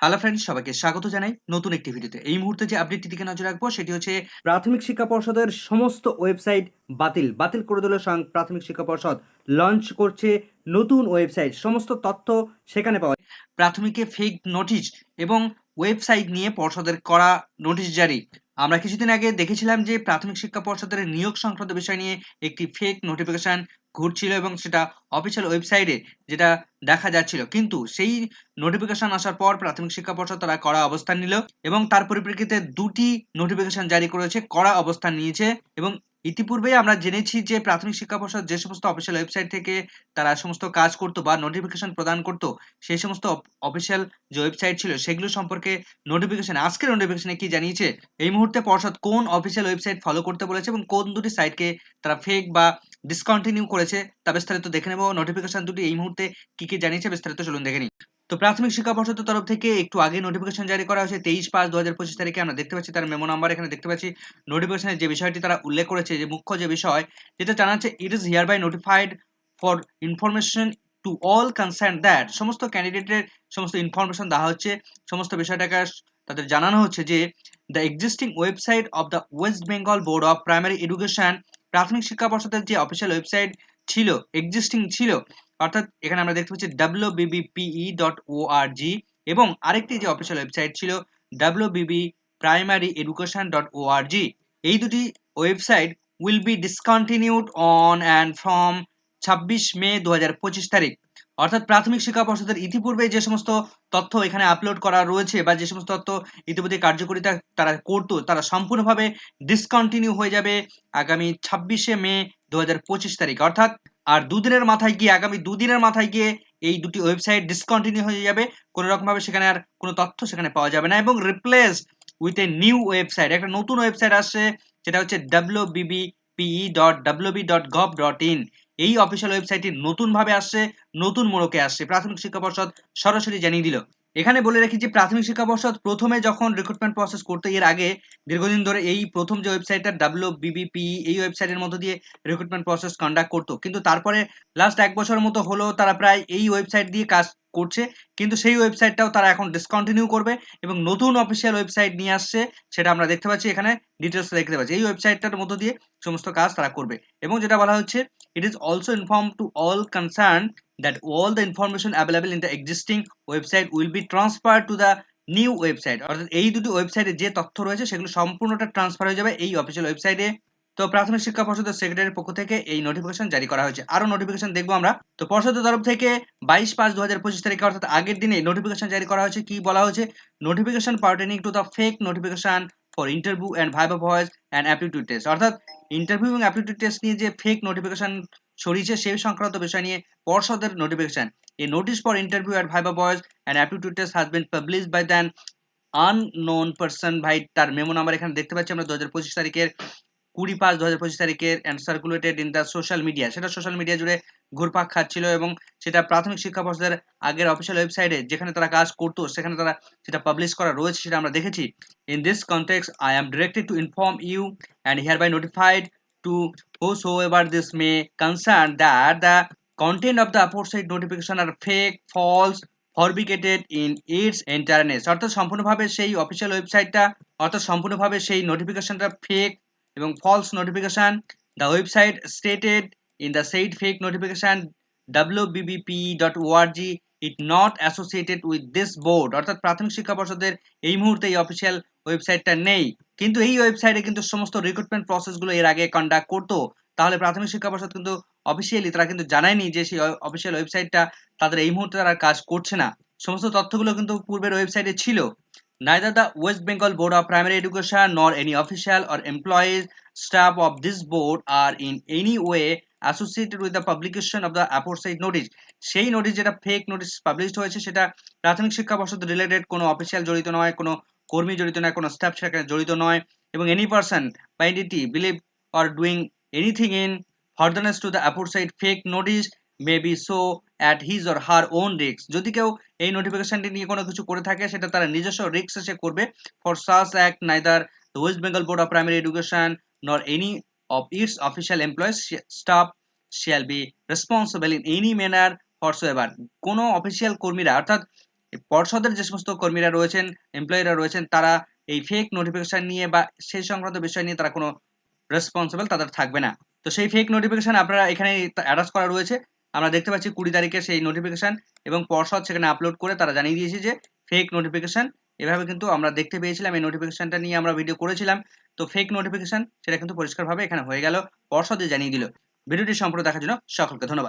Hello friends সবাইকে স্বাগত জানাই নতুন একটি ভিডিওতে। এই মুহূর্তে যে আপডেটটি দিকে নজর রাখব, সেটি হচ্ছে প্রাথমিক শিক্ষা পর্ষদের সমস্ত ওয়েবসাইট বাতিল। বাতিল করে দিল স্বয়ং প্রাথমিক শিক্ষা পর্ষদ। লঞ্চ করছে নতুন ওয়েবসাইট সমস্ত তথ্য সেখানে পাওয়া। প্রাথমিকে ফেক নোটিশ এবং ওয়েবসাইট নিয়ে পর্ষদের করা নোটিশ জারি। আমরা কিছুদিন আগে দেখেছিলাম যে প্রাথমিক শিক্ষা পর্ষদের নিয়োগ সংক্রান্ত বিষয় নিয়ে একটি ফেক নোটিফিকেশন ঘুরছিল এবং সেটা অফিসিয়াল ওয়েবসাইটে যেটা দেখা যাচ্ছিল। কিন্তু সেই নোটিফিকেশন আসার পর প্রাথমিক শিক্ষা পর্ষদ তারা কড়া অবস্থান নিল এবং তার পরিপ্রেক্ষিতে দুটি নোটিফিকেশন জারি করেছে, কড়া অবস্থান নিয়েছে এবং ইতিপূর্বেই আমরা জেনেছি যে প্রাথমিক শিক্ষা পর্ষদ যে সমস্ত অফিসিয়াল ওয়েবসাইট থেকে তারা সমস্ত কাজ করতো বা নোটিফিকেশন প্রদান করতো, সেই সমস্ত অফিসিয়াল যে ওয়েবসাইট ছিল সেগুলো সম্পর্কে নোটিফিকেশন আজকের নোটিফিকেশনে কি জানিয়েছে? এই মুহূর্তে পর্ষদ কোন অফিসিয়াল ওয়েবসাইট ফলো করতে বলেছে এবং কোন দুটি সাইটকে তারা ফেক বা ডিসকন্টিনিউ করেছে, তা বিস্তারিত দেখে নেব। নোটিফিকেশন দুটি এই মুহূর্তে কি কি জানিয়েছে বিস্তারিত চলুন দেখে নিই। তো প্রাথমিক শিক্ষা পর্ষদের তরফ থেকে একটু আগে নোটিফিকেশন জারি করা হয়েছে, তেইশ পাঁচ দু হাজার পঁচিশ তারিখে। আমরা দেখতে পাচ্ছি তার মেমো নাম্বার এখানে দেখতে পাচ্ছি নোটিফিকেশনের যে বিষয়টি তারা উল্লেখ করেছে, যে মুখ্য যে বিষয়, যেটা জানাচ্ছে it is hereby notified for information to all concern that সমস্ত ক্যান্ডিডেটের সমস্ত ইনফরমেশন দেওয়া হচ্ছে, সমস্ত বিষয়টাকে তাদের জানানো হচ্ছে যে the existing website of the West Bengal board of primary education প্রাথমিক শিক্ষা পর্ষদের যে অফিসিয়াল ওয়েবসাইট ছিল এক্সিস্টিং ছিল অর্থাৎ এখানে আমরা দেখতে পাচ্ছি W BBPE dot O R G এবং আরেকটি যে অফিসিয়াল ওয়েবসাইট ছিল W B primary education dot O R G এই দুটি website will be discontinued on and from ছাব্বিশ মে দু হাজার পঁচিশ তারিখ। অর্থাৎ প্রাথমিক শিক্ষা পর্ষদের ইতিপূর্বে যে সমস্ত তথ্য এখানে আপলোড করা রয়েছে বা যে সমস্ত তথ্য ইতিমধ্যে কার্যকরিতা তারা করতো, তারা সম্পূর্ণভাবে ডিসকন্টিনিউ হয়ে যাবে আগামী ছাব্বিশে মে দু হাজার পঁচিশ তারিখ। অর্থাৎ আর দুদিনের মাথায় গিয়ে, আগামী দুদিনের মাথায় গিয়ে এই দুটি ওয়েবসাইট ডিসকন্টিনিউ হয়ে যাবে। কোনো রকমভাবে সেখানে আর কোনো তথ্য সেখানে পাওয়া যাবে না এবং replace with a new website একটা নতুন ওয়েবসাইট আসছে, সেটা হচ্ছে W B B P E dot W B dot gov dot in এই অফিসিয়াল ওয়েবসাইটটি নতুনভাবে আসছে, নতুন মোড়কে আসছে। প্রাথমিক শিক্ষা পর্ষদ সরাসরি জানিয়ে দিল। এখানে বলে রাখি যে প্রাথমিক শিক্ষা পর্ষদ প্রথমে যখন রিক্রুটমেন্ট প্রসেস করতে, এর আগে দীর্ঘদিন ধরে এই প্রথম যে ওয়েবসাইটটা ডাব্লিউ বিবিপি এই ওয়েবসাইটের মধ্য দিয়ে রিক্রুটমেন্ট প্রসেস কন্ডাক্ট করতো। কিন্তু তারপরে লাস্ট এক বছরের মতো হলো তারা প্রায় এই ওয়েবসাইট দিয়ে কাজ করছে, কিন্তু সেই ওয়েবসাইটটাও তারা এখন ডিসকন্টিনিউ করবে এবং নতুন অফিসিয়াল ওয়েবসাইট নিয়ে আসছে, সেটা আমরা দেখতে পাচ্ছি এখানে ডিটেলস দেখতে পাচ্ছি। এই ওয়েবসাইটটার মধ্য দিয়ে সমস্ত কাজ তারা করবে। এবং যেটা বলা হচ্ছে it is also inform to all concerned that all the information available in the existing website will be transferred to the new website অর্থাৎ এই দুটি ওয়েবসাইটে যে তথ্য রয়েছে, সেগুলো সম্পূর্ণটা ট্রান্সফার হয়ে যাবে এই অফিসিয়াল ওয়েবসাইটে তো প্রাথমিক শিক্ষা পর্ষদের সেক্রেটারির পক্ষ থেকে এই নোটিফিকেশন জারি করা হয়েছে। আরও নোটিফিকেশন দেখব আমরা। তো পর্ষদের তরফ থেকে বাইশ পাঁচ দু হাজার পঁচিশ তারিখে, অর্থাৎ আগের দিনে নোটিফিকেশন জারি করা হয়েছে। কি বলা হয়েছে? Notification pertaining to the fake notification for interview and viva voce and aptitude test অর্থাৎ ইন্টারভিউ এবং অ্যাপটিটিউড টেস্ট নিয়ে যে ফেক নোটিফিকেশন ছড়িয়েছে, সেই সংক্রান্ত বিষয় নিয়ে পর্ষদের notification a notice for interview at viva voce and aptitude test has been publish by then unknown person ভাই, তার মেমো নাম্বার এখানে দেখতে পাচ্ছি আমরা, দু হাজার পঁচিশ তারিখের কুড়ি পাঁচ দু হাজার পঁচিশ তারিখের and circulated in the social media. সেটা সোশ্যাল মিডিয়া জুড়ে ঘুরপাক খাচ্ছিল এবং সেটা প্রাথমিক শিক্ষা পর্ষদের আগের অফিসিয়াল ওয়েবসাইটে যেখানে তারা কাজ করতো সেখানে তারা সেটা পাবলিশ করা রয়েছে সেটা আমরা দেখেছি। In this context I am directed to inform you and hereby notified to to whosoever this may concern that the content of the aforesaid notification are fake, false, fabricated in its entireness. অর্থাৎ সম্পূর্ণভাবে সেই official ওয়েবসাইটটা অর্থাৎ সম্পূর্ণভাবে সেই নোটিফিকেশনটা fake এবং false notification the website stated in the said fake notification wbbp.org it not associated with this board অর্থাৎ প্রাথমিক শিক্ষা পর্ষদের এই মুহূর্তে এই অফিসিয়াল ওয়েবসাইটটা নেই। কিন্তু এই ওয়েবসাইটে কিন্তু সমস্ত রিক্রুটমেন্ট প্রসেসগুলো এর আগে কন্ডাক্ট করতো। তাহলে প্রাথমিক শিক্ষা পর্ষদ কিন্তু অফিসিয়ালি তারা কিন্তু জানায়নি যে সেই অফিসিয়াল ওয়েবসাইটটা তাদের এই মুহূর্তে তারা কাজ করছে না। সমস্ত তথ্যগুলো কিন্তু পূর্বের ওয়েবসাইটে ছিল। Neither the West Bengal Board of Primary Education nor any official or employees staff of this board are in any way associated with the publication of the aforesaid notice সেই নোটিশ যেটা ফেক নোটিশ পাবলিশড হয়েছে সেটা প্রাথমিক শিক্ষা পর্ষদ related কোনো official জড়িত নয় কোনো কর্মী জড়িত নয় কোনো স্টাফ সেখানে জড়িত নয় এবং এনি পার্সন বা entity believe or doing anything in furtherance to the aforesaid fake notice may be so at his or her own রিক্স যদি কেউ এই নোটিফিকেশনটি নিয়ে কোনো কিছু করে থাকে, সেটা তারা নিজস্ব রিক্স এসে করবে। For such act neither the West Bengal board of primary education nor any of its official employees staff shall be responsible in any manner whatsoever কোনো অফিসিয়াল কর্মীরা, অর্থাৎ পর্ষদের যে সমস্ত কর্মীরা রয়েছেন এমপ্লয়িরা রয়েছেন, তারা এই ফেক নোটিফিকেশন নিয়ে বা সেই সংক্রান্ত বিষয় নিয়ে তারা কোনো রেসপন্সিবল তাদের থাকবে না। তো সেই ফেক নোটিফিকেশন আপনারা এখানে অ্যাটাচ করা রয়েছে। আমরা দেখতে পাচ্ছি কুড়ি তারিখে সেই নোটিফিকেশান এবং পর্ষদ সেখানে আপলোড করে তারা জানিয়ে দিয়েছে যে ফেক নোটিফিকেশান এভাবে কিন্তু আমরা দেখতে পেয়েছিলাম, এই নোটিফিকেশানটা নিয়ে আমরা ভিডিও করেছিলাম। তো ফেক নোটিফিকেশান সেটা কিন্তু পরিষ্কারভাবে এখানে হয়ে গেল পর্ষদে জানিয়ে দিল। ভিডিওটি সম্পূর্ণ দেখার জন্য সকলকে ধন্যবাদ।